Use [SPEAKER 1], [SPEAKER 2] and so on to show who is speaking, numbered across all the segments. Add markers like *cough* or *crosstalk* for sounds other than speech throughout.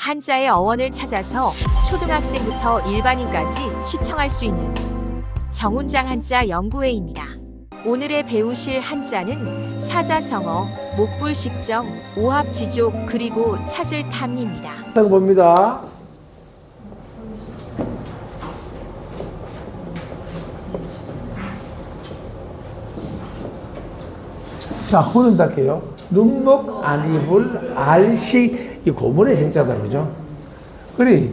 [SPEAKER 1] 한자의 어원을 찾아서 초등학생부터 일반인까지 시청할 수 있는 정운장 한자 연구회입니다. 오늘의 배우실 한자는 사자성어, 목불식정, 오합지족 그리고 찾을 탐입니다.
[SPEAKER 2] 딱 봅니다. 자, 혼은 닦게요. 눈목 안 입을 알시 이 고문의 정자다 그죠? 그래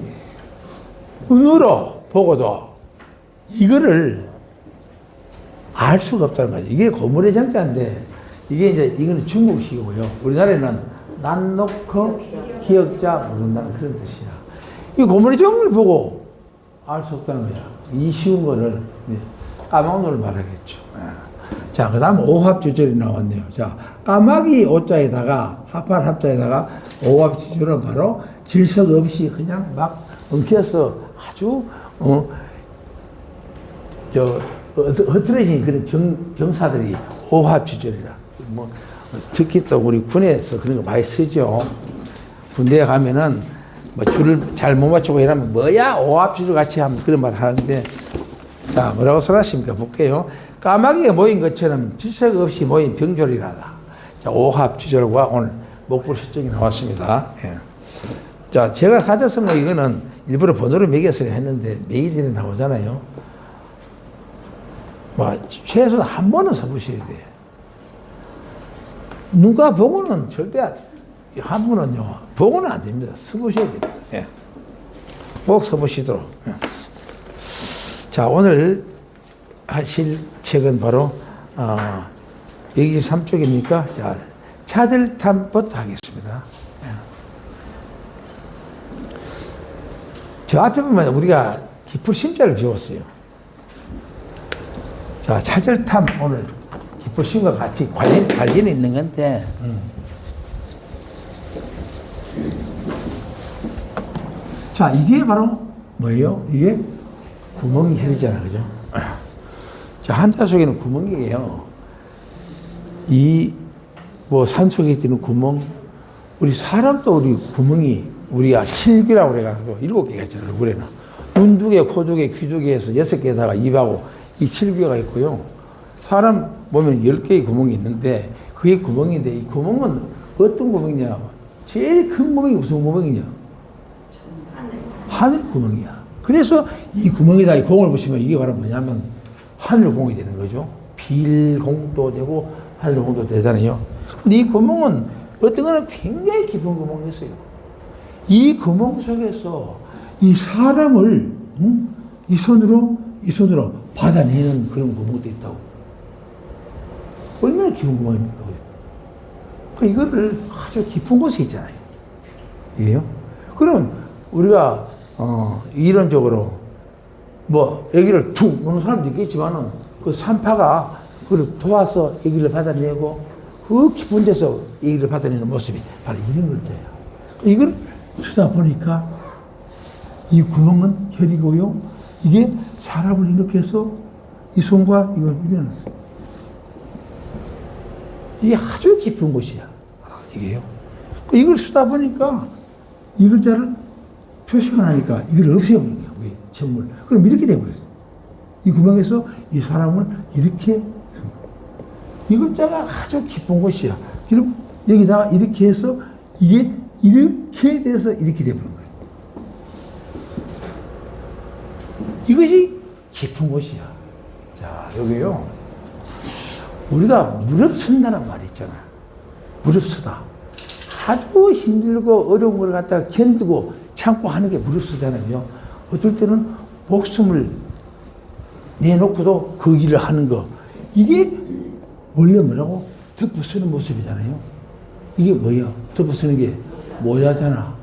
[SPEAKER 2] 눈으로 보고도 이거를 알 수가 없다는 거죠. 이게 고문의 정자인데 이게 이제 이거는 중국식이고요. 우리나라에는 난 놓고 기억자 모른다는 그런 뜻이야. 이 고문의 정을 보고 알 수 없다는 거야. 이 쉬운 거를 네, 까막눈을 말하겠죠. 예. 자, 그 다음 오합지절이 나왔네요. 자, 까마귀 오자에다가, 합할 합자에다가 오합지절은 바로 질석 없이 그냥 막 엉켜서 아주, 어, 저, 흐트러진 그런 경, 경사들이 오합지절이라. 뭐, 특히 또 우리 군에서 그런 거 많이 쓰죠. 군대에 가면은 뭐 줄을 잘 못 맞추고 이러면 뭐야 오합지절 같이 하면 그런 말 하는데 자, 뭐라고 써놨습니까? 볼게요. 까마귀가 모인 것처럼 질색 없이 모인 병졸이라다. 자, 오합지절과 오늘 목불 실정이 나왔습니다. 예. 자, 제가 뭐 이거는 일부러 번호를 매겨서 했는데 매일이 나오잖아요. 뭐, 최소 한 번은 써보셔야 돼요. 누가 보고는 절대 안- 한 분은요, 보고는 안 됩니다. 써보셔야 됩니다. 예. 꼭 써보시도록. 예. 자, 오늘 하실 책은 바로 어, 123쪽이니까 자, 찾을 탐부터 하겠습니다. 예. 저 앞에 보면 우리가 기풀 심자를 배웠어요. 자, 찾을 탐 오늘 기풀 심과 같이 관련, 관련이 있는 건데 음. 자, 이게 바로 뭐예요? 이게 구멍이 혈이잖아, 그죠? 자, 한자 속에는 구멍이에요. 이, 뭐, 산 속에 있는 구멍, 우리 사람도 우리 구멍이, 우리가 실귀라고 그래가지고 일곱 개가 있잖아요, 얼굴에는. 눈 두 개, 코 두 개, 귀 두 개에서 여섯 개에다가 입하고 이 실귀가 있고요. 사람 보면 열 개의 구멍이 있는데, 그게 구멍인데, 이 구멍은 어떤 구멍이냐? 제일 큰 구멍이 무슨 구멍이냐? 하늘 구멍이야. 그래서 이 구멍에다 이 공을 보시면 이게 바로 뭐냐면 하늘 공이 되는 거죠. 빌공도 되고 하늘 공도 되잖아요. 이 구멍은 어떤 거는 굉장히 깊은 구멍이었어요. 이 구멍 속에서 이 사람을 응? 이 손으로 이 손으로 받아내는 그런 구멍도 있다고. 얼마나 깊은 구멍입니까? 그 이거를 아주 깊은 곳에 있잖아요. 이게요? 그럼 우리가 어, 이론적으로 뭐 여기를 툭 넣는 사람도 있겠지만은 그 산파가 그를 도와서 얘기를 받아내고 그 깊은 데서 얘기를 받아내는 모습이 바로 이런 글자예요. 이걸 쓰다 보니까 이 구멍은 혈이고요. 이게 사람을 이렇게 해서 이 손과 이걸 이려놨어요. 이게 아주 깊은 곳이야. 아, 이게요. 이걸 쓰다 보니까 이 글자를 표시가 나니까 이걸 없애버린 거야, 우리 전물. 그럼 이렇게 돼버렸어. 이 구멍에서 이 사람을 이렇게, 이 글자가 아주 깊은 곳이야. 그리고 여기다가 이렇게 해서 이게 이렇게 돼서 이렇게 돼버린 거야. 이것이 깊은 곳이야. 자, 여기요. 우리가 무릎 쓴다는 말이 있잖아. 무릎 쓰다. 아주 힘들고 어려운 걸 갖다가 견디고 참고 하는 게 무릎 쓰잖아요. 어떨 때는 목숨을 내놓고도 그 일을 하는 거. 이게 원래 뭐라고? 덮어 쓰는 모습이잖아요. 이게 뭐야? 덮어 쓰는 게 모자잖아.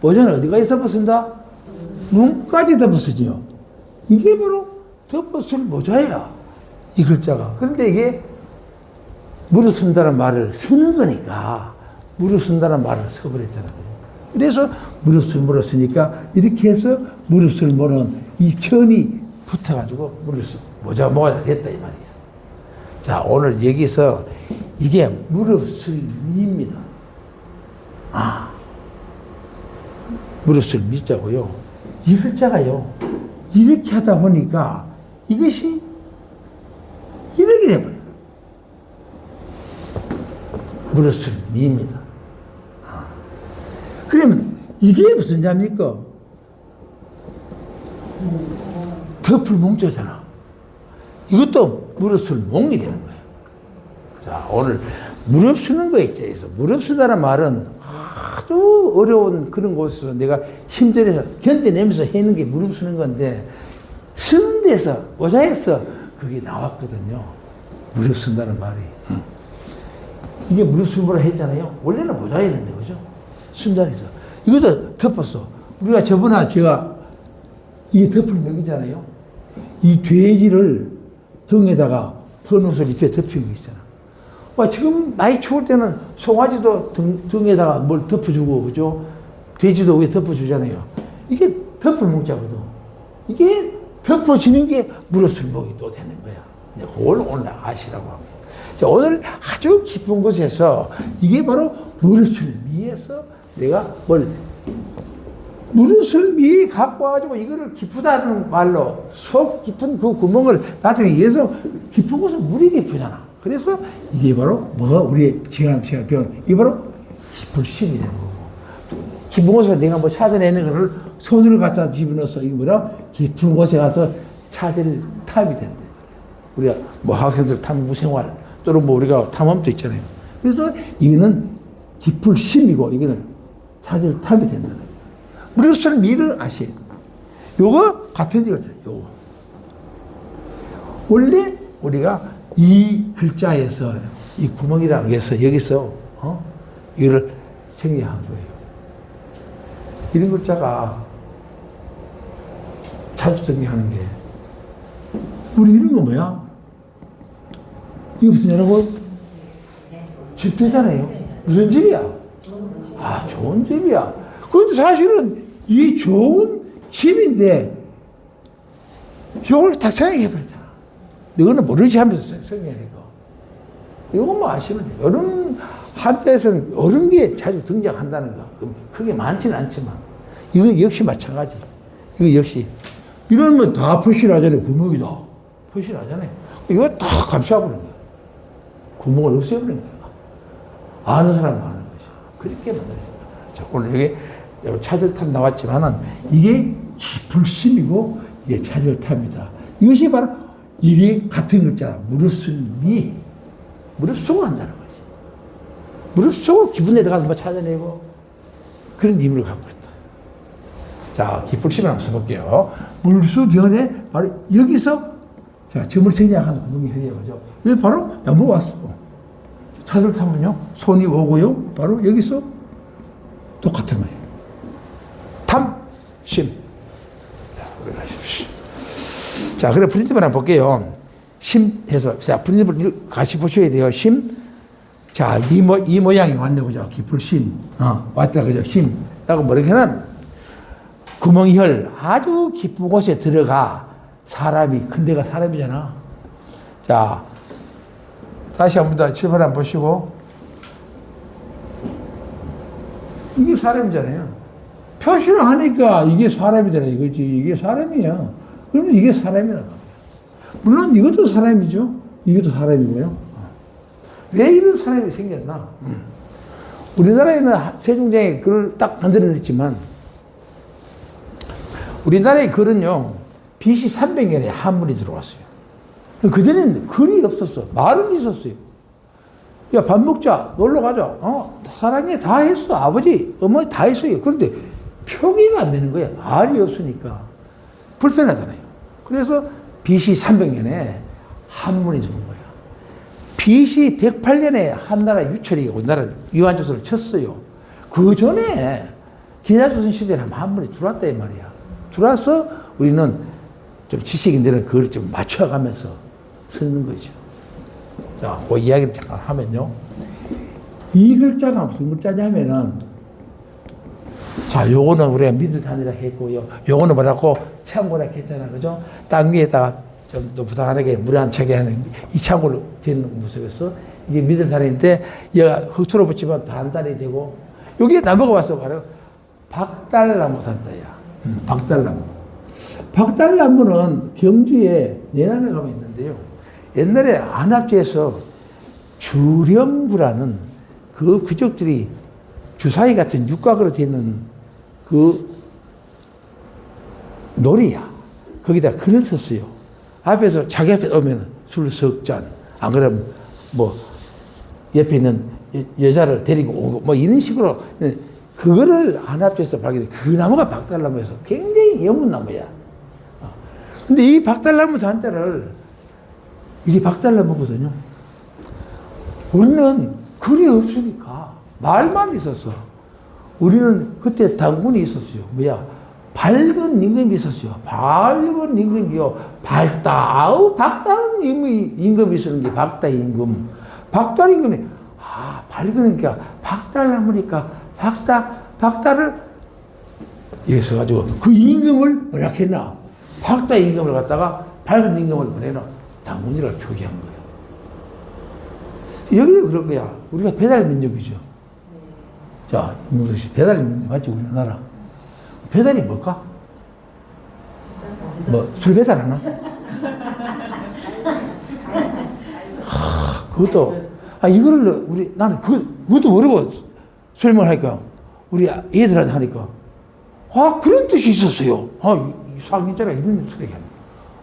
[SPEAKER 2] 모자는 어디까지 덮어 쓴다? 눈까지 덮어 쓰지요. 이게 바로 덮어 쓸 모자야. 이 글자가. 그런데 이게 무릎 쓴다는 말을 쓰는 거니까 무릎 쓴다는 말을 써버렸잖아요. 그래서 무릎 쓸 무릎 쓰니까 이렇게 해서 무릎 쓸 모는 이 천이 붙어가지고 무릎 쓸 모자 모자 됐다 이 말이야. 자 오늘 여기서 이게 무릎 쓸 미입니다. 아 무릇을 믿자고요. 이 글자가요. 이렇게 하다 보니까 이것이 이렇게 돼버려요. 무릇을 밉니다. 아. 그러면 이게 무슨 자입니까? 덮을 뭉쳐잖아. 이것도 무릇을 몽이 되는 거예요. 자, 오늘 무릎 쓰는 거에 있죠. 무릎 쓰다는 말은 아주 어려운 그런 곳에서 내가 힘들어서 견뎌내면서 해는 게 무릎 쓰는 건데 쓰는 데서 오자에서 그게 나왔거든요. 무릎 쓴다는 말이. 응. 이게 무릎 쓴 거라 했잖아요. 원래는 모자였는데 그죠? 순단에서 이것도 덮었어. 우리가 저번에 제가 이게 덮을 먹이잖아요. 이 돼지를 등에다가 헌옷을 이렇게 덮이고 있잖아. 와, 지금 많이 추울 때는 송아지도 등, 등에다가 뭘 덮어주고, 그죠? 돼지도 위에 덮어주잖아요. 이게 덮을 먹자거든. 이게 덮어지는 게 먹이 또 되는 거야. 그걸 오늘 아시라고 합니다. 자, 오늘 아주 깊은 곳에서 이게 바로 위해서 내가 뭘 무릇을 미리 갖고 와가지고 이거를 깊다는 말로 속 깊은 그 구멍을 나타내기 위해서 깊은 곳은 물이 깊으잖아. 그래서 이게 바로 뭐가 우리 지난 시간 배운 이게 바로 깊을 심이 되는 거고. 또 깊은 곳에서 내가 뭐 찾아내는 거를 손을 갖다 집어넣어서 이게 뭐라 깊은 곳에 가서 찾을 탑이 된다. 우리가 뭐 학생들 탐구 생활 또는 뭐 우리가 탐험도 있잖아요. 그래서 이거는 깊을 심이고 이거는 찾을 탑이 거예요. 무릇을 미를 됩니다. 요거 같은 이거죠. 요거. 원래 우리가 이 글자에서 이 구멍이라고 해서 여기서 어? 이거를 생략한 거예요. 이런 글자가 자주 등장하는 게 우리 이런 거 뭐야? 이거 무슨 여러분 집되잖아요. 무슨 집이야? 아 좋은 집이야. 그런데 사실은 이 좋은 집인데 이걸 다 생각해버렸잖아. 너는 모르지 하면서 생각해니까. 이것만 뭐 아시면 돼요. 이런 한때에서는 게 자주 등장한다는 거. 그럼 크게 많지는 않지만 이거 역시 마찬가지. 이거 역시 이러면 다 표시하잖아요. 구멍이다. 표시하잖아요. 이거 다 감싸버리는 거야. 구멍을 없애버리는 거야. 아는 사람 아는 거죠. 그렇게 만들어집니다. 자, 오늘 여기 차절탑 나왔지만은 이게 깊은 심이고 이게 차절탑입니다. 이것이 바로 이게 같은 글자 무릎순미 무릎 속을 한다는 거지. 무릎 속을 기분에 들어가서 뭐 찾아내고 그런 의미를 갖고 있다. 자, 깊은 심을 한번 써볼게요. 물수변에 바로 여기서 자, 점을 생략한 구멍이 흐려요. 그죠? 여기 바로 넘어왔어. 차들 타면요, 손이 오고요, 바로 여기서 똑같은 거예요. 탐, 심. 자, 우리 가십시오. 자, 그래, 프린트만 한번 볼게요. 심 해서, 자, 프린트를 같이 보셔야 돼요. 심. 자, 이, 모, 이 모양이 왔네, 그죠? 깊을 심. 어, 왔다, 그죠? 심. 라고 해놨 구멍혈, 아주 깊은 곳에 들어가 사람이, 큰 데가 사람이잖아. 자, 다시 한 번더 칠판 한번 보시고. 이게 사람이잖아요. 표시를 하니까 이게 사람이잖아 이거지. 이게 사람이야. 그러면 이게 사람이라고. 물론 이것도 사람이죠. 이것도 사람이고요. 왜 이런 사람이 생겼나? 음. 우리나라에는 세종대왕이 글을 딱 만들어냈지만, 우리나라의 글은요, BC 300년에 한문이 들어왔어요. 그전에는 글이 없었어. 말은 있었어요. 야, 밥 먹자. 놀러 가자. 어, 사랑해. 다 했어. 아버지, 어머니 다 했어요. 그런데 표기가 안 되는 거야. 말이 없으니까. 불편하잖아요. 그래서 BC 300년에 한문이 들어온 거야. BC 108년에 한나라 유철이 우리나라 유한조선을 쳤어요. 그 전에 기자조선 시대에 한문이 들어왔다 이 말이야. 들어와서 우리는 좀 지식인들은 그걸 좀 맞춰가면서 쓰는 거죠. 자, 그 이야기를 잠깐 하면요. 이 글자가 무슨 글자냐면은, 자, 요거는 우리가 단이라 했고요. 요거는 뭐라고 창고라 했잖아. 그죠? 땅 위에다 좀 노부당하게 물에 안 차게 하는 이 창고를 되는 모습에서 이게 단인데 얘가 흙수로 붙이면 단단이 되고, 여기에 나무가 왔어. 바로 박달나무 산자야. 음, 박달나무. 박달나무는 경주에 내남에 가면 있는데요. 옛날에 안압지에서 주령부라는 그 귀족들이 주사위 같은 육각으로 되는 그 놀이야. 거기다 글을 썼어요. 앞에서 자기 앞에 오면 술 석 잔. 안 그러면 뭐 옆에 있는 여- 여자를 데리고 오고 뭐 이런 식으로 그거를 안압지에서 발견해. 그 나무가 박달나무에서 굉장히 영문 나무야. 어. 근데 이 박달나무 단자를 이게 박달나무거든요. 우리는 글이 없으니까 말만 있었어. 우리는 그때 당군이 있었어요. 뭐야? 밝은 임금이 있었어요. 밝은 임금이요. 밝다. 아우, 박다른 임금이, 임금이 있었는 게 박다 임금. 박다 임금이, 아, 밝으니까, 박달나무니까, 박다, 박다를, 이래서 가지고 그 임금을 뭐라 했나? 박다 임금을 갖다가 밝은 임금을 보내는 당군이라고 표기한 거예요. 여기도 그럴 거야. 우리가 배달 민족이죠. 자, 임무석 씨, 배달 민족 맞지, 우리나라? 배달이 뭘까? 뭐, 술 배달하나? 하, 그것도, 아, 이거를 우리, 나는 그, 그것도 모르고 설명하니까, 우리 애들한테 하니까, 아, 그런 뜻이 있었어요. 아, 이 상인자가 이런 소리 하는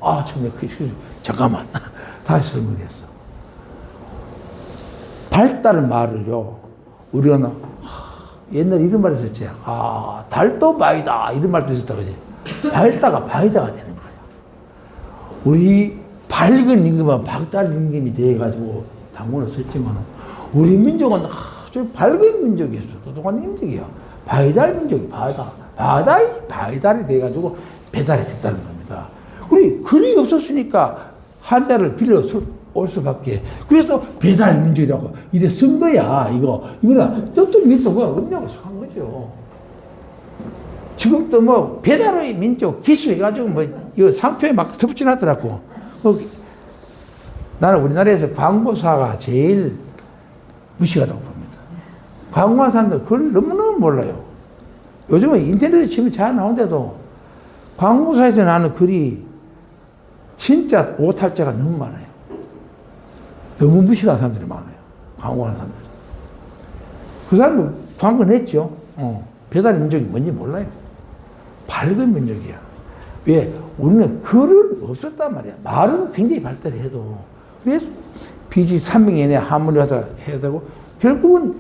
[SPEAKER 2] 아, 정말, 그, 그, 잠깐만. *laughs* 다시 설명했어. 밝다는 말을요, 우리는, 하, 옛날에 이런 말 있었지. 아, 달도 바이다. 이런 말도 있었다, 그지? 밝다가 바이다가 되는 거야. 우리 밝은 임금은 박달 임금이 돼가지고 당군을 썼지만, 우리 민족은 아주 밝은 민족이었어. 똑똑한 민족이야. 바이달 민족이 바이다. 바다이 바이달이 돼가지고 배달이 됐다는 겁니다. 우리 글이 없었으니까 한자를 빌려 수- 올 수밖에. 그래서 배달 민족이라고 이래 쓴 거야, 이거. 이거는 밑도 뭐 없냐고 한 거죠. 지금 또뭐 배달의 민족 기수해가지고 뭐 이거 상표에 막 섭진하더라고. 어, 나는 우리나라에서 광고사가 제일 무시하다고 봅니다. 광고한 사람들 그걸 너무너무 몰라요. 요즘은 인터넷에 치면 잘 나오는데도 광고사에서 나는 글이 진짜 오탈자가 너무 많아요. 너무 무시하는 사람들이 많아요. 광고하는 사람들. 그 사람은 광고 냈죠. 어. 배달 민족이 뭔지 몰라요. 밝은 민족이야. 왜? 우리는 글은 없었단 말이야. 말은 굉장히 발달해도. 그래서 BG 300년에 한문에 와서 해야 되고, 결국은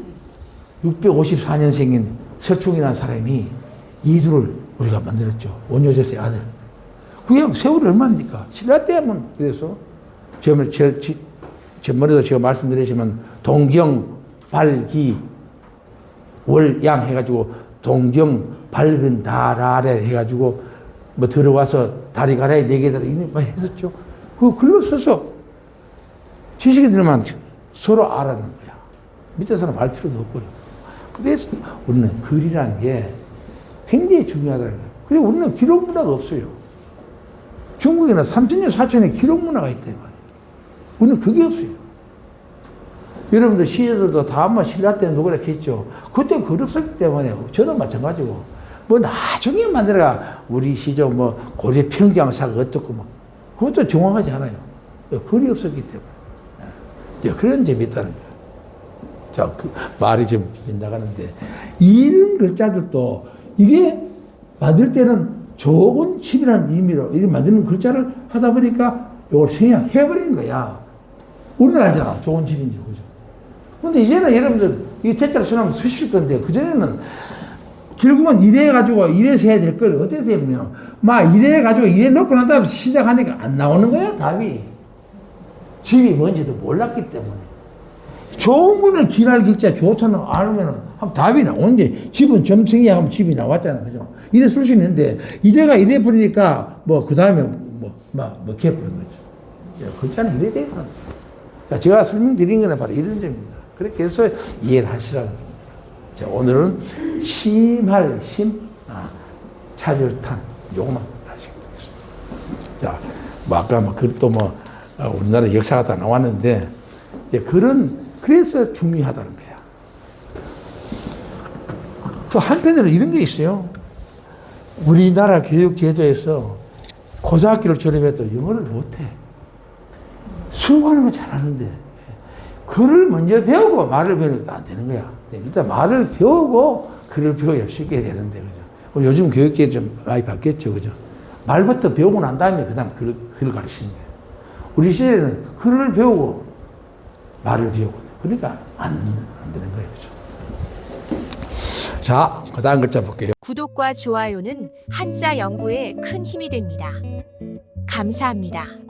[SPEAKER 2] 654년생인 설충이라는 사람이 이두를 우리가 만들었죠. 원효제스의 아들. 그게 세월이 얼마입니까? 신라 때 하면 그래서 제, 제, 제, 전번에도 제가 말씀드리지만 동경, 발기, 월양 해가지고 동경, 밝은 달 아래 해가지고 뭐 들어와서 다리 가라에 네 개다 이런 말 했었죠. 그거 글로 써서 지식인들만 서로 알아는 거야. 밑에 사람 알 필요도 없고요. 그래서 우리는 글이라는 게 굉장히 중요하다는 거예요. 그리고 우리는 기록 문화가 없어요. 중국에는 3천년, 4천년 기록 문화가 말이에요. 우리는 그게 없어요. 여러분들 시제들도 다 한번 신라 때 누구라 했죠. 그때 글 없었기 때문에 저도 마찬가지고 뭐 나중에 만들어가 우리 시조 뭐 고려 평장사가 어떻고 뭐 그것도 정확하지 않아요. 글이 없었기 때문에. 예, 그런 점이 있다는 거예요. 자, 그 말이 좀 빗나가는데 이런 글자들도 이게 만들 때는 좋은 칩이라는 의미로 이렇게 만드는 글자를 하다 보니까 이걸 생략해버리는 거야. 우리는 알잖아. 좋은 칩인지, 그죠? 근데 이제는 여러분들 이 대자를 쓰면 쓰실 건데 그전에는 결국은 이래 가지고 이래서 해야 될 걸 어떻게 되면 막 이래 가지고 이래 놓고 난 다음에 시작하니까 안 나오는 거야, 답이. 집이 뭔지도 몰랐기 때문에. 좋은 거는 기날 글자 좋다는 거 알면은 하면 답이 나오는데 집은 점성이야 하면 집이 나왔잖아. 그죠? 이래 쓸 수 있는데 이래가 이래 버리니까 뭐 그 다음에 뭐막 먹혀 버린 거죠. 야, 글자는 이래 되거든. 자, 제가 설명드린 거는 바로 이런 점입니다. 그렇게 해서 이해를 하시라는. 자, 오늘은 심할 심, 아, 찾을 탄, 요것만 하시면 되겠습니다. 자, 뭐 아까 뭐 그것도 뭐 어, 우리나라 역사가 다 나왔는데 예, 그런 그래서 중요하다는 거야. 또 한편으로 이런 게 있어요. 우리나라 교육 제도에서 고등학교를 졸업해도 영어를 못해. 수업하는 건 잘하는데 글을 먼저 배우고 말을 배우는 것도 안 되는 거야. 네, 일단 말을 배우고 글을 배워야 쉽게 되는데 그죠. 어, 요즘 교육계 좀 많이 바뀌었죠, 그죠. 말부터 배우고 난 다음에 그다음 글, 글을 가르치는 거예요. 우리 시대는 글을 배우고 말을 배우고 그러니까 안, 안 되는 거예요, 그죠. 자, 그 다음 글자 볼게요.
[SPEAKER 1] 구독과 좋아요는 한자 연구에 큰 힘이 됩니다. 감사합니다.